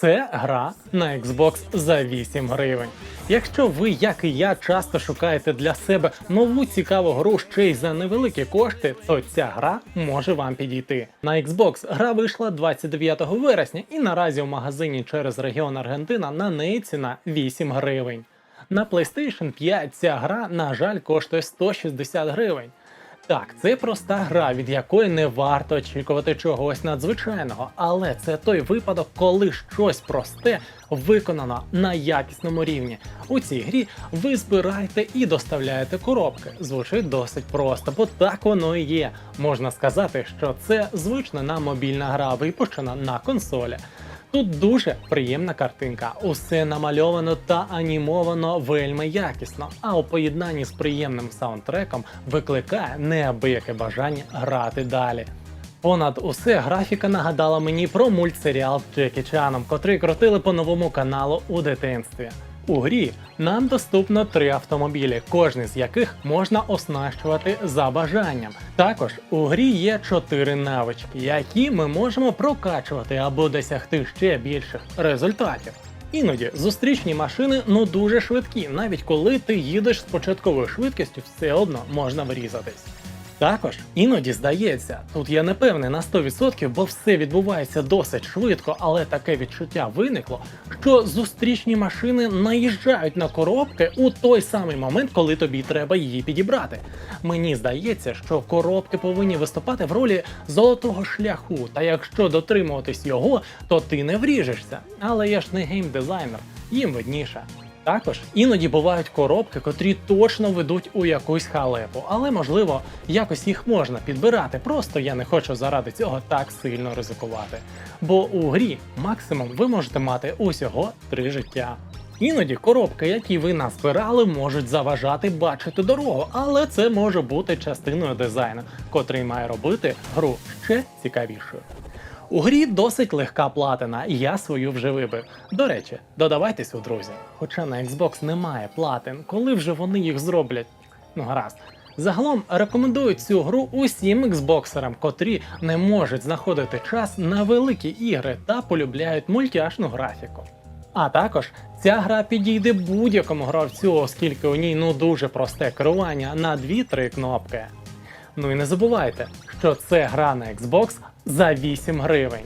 Це гра на Xbox за 8 гривень. Якщо ви, як і я, часто шукаєте для себе нову цікаву гру ще й за невеликі кошти, то ця гра може вам підійти. На Xbox гра вийшла 29 вересня, і наразі в магазині через регіон Аргентина на неї ціна 8 гривень. На PlayStation 5 ця гра, на жаль, коштує 160 гривень. Так, це проста гра, від якої не варто очікувати чогось надзвичайного, але це той випадок, коли щось просте виконано на якісному рівні. У цій грі ви збираєте і доставляєте коробки. Звучить досить просто, бо так воно і є. Можна сказати, що це звична нам мобільна гра, випущена на консолі. Тут дуже приємна картинка, усе намальовано та анімовано вельми якісно, а у поєднанні з приємним саундтреком викликає неабияке бажання грати далі. Понад усе графіка нагадала мені про мультсеріал з Чаном, котрий крутили по новому каналу у дитинстві. У грі нам доступно три автомобілі, кожний з яких можна оснащувати за бажанням. Також у грі є чотири навички, які ми можемо прокачувати або досягти ще більших результатів. Іноді зустрічні машини ну дуже швидкі, навіть коли ти їдеш з початковою швидкістю, все одно можна врізатись. Також іноді здається, тут я не певний на 100%, бо все відбувається досить швидко, але таке відчуття виникло, що зустрічні машини наїжджають на коробки у той самий момент, коли тобі треба її підібрати. Мені здається, що коробки повинні виступати в ролі золотого шляху, та якщо дотримуватись його, то ти не вріжешся. Але я ж не геймдизайнер, їм видніше. Також іноді бувають коробки, котрі точно ведуть у якусь халепу, але можливо якось їх можна підбирати. Просто я не хочу заради цього так сильно ризикувати. Бо у грі максимум ви можете мати усього три життя. Іноді коробки, які ви назбирали, можуть заважати бачити дорогу, але це може бути частиною дизайну, котрий має робити гру ще цікавішою. У грі досить легка платина, і я свою вже вибив. До речі, додавайтесь у друзі. Хоча на Xbox немає платин, коли вже вони їх зроблять. Ну гаразд. Загалом рекомендую цю гру усім іксбоксерам, котрі не можуть знаходити час на великі ігри та полюбляють мультяшну графіку. А також ця гра підійде будь-якому гравцю, оскільки у ній ну дуже просте керування на 2-3 кнопки. Ну і не забувайте, що це гра на Xbox за 8 гривень.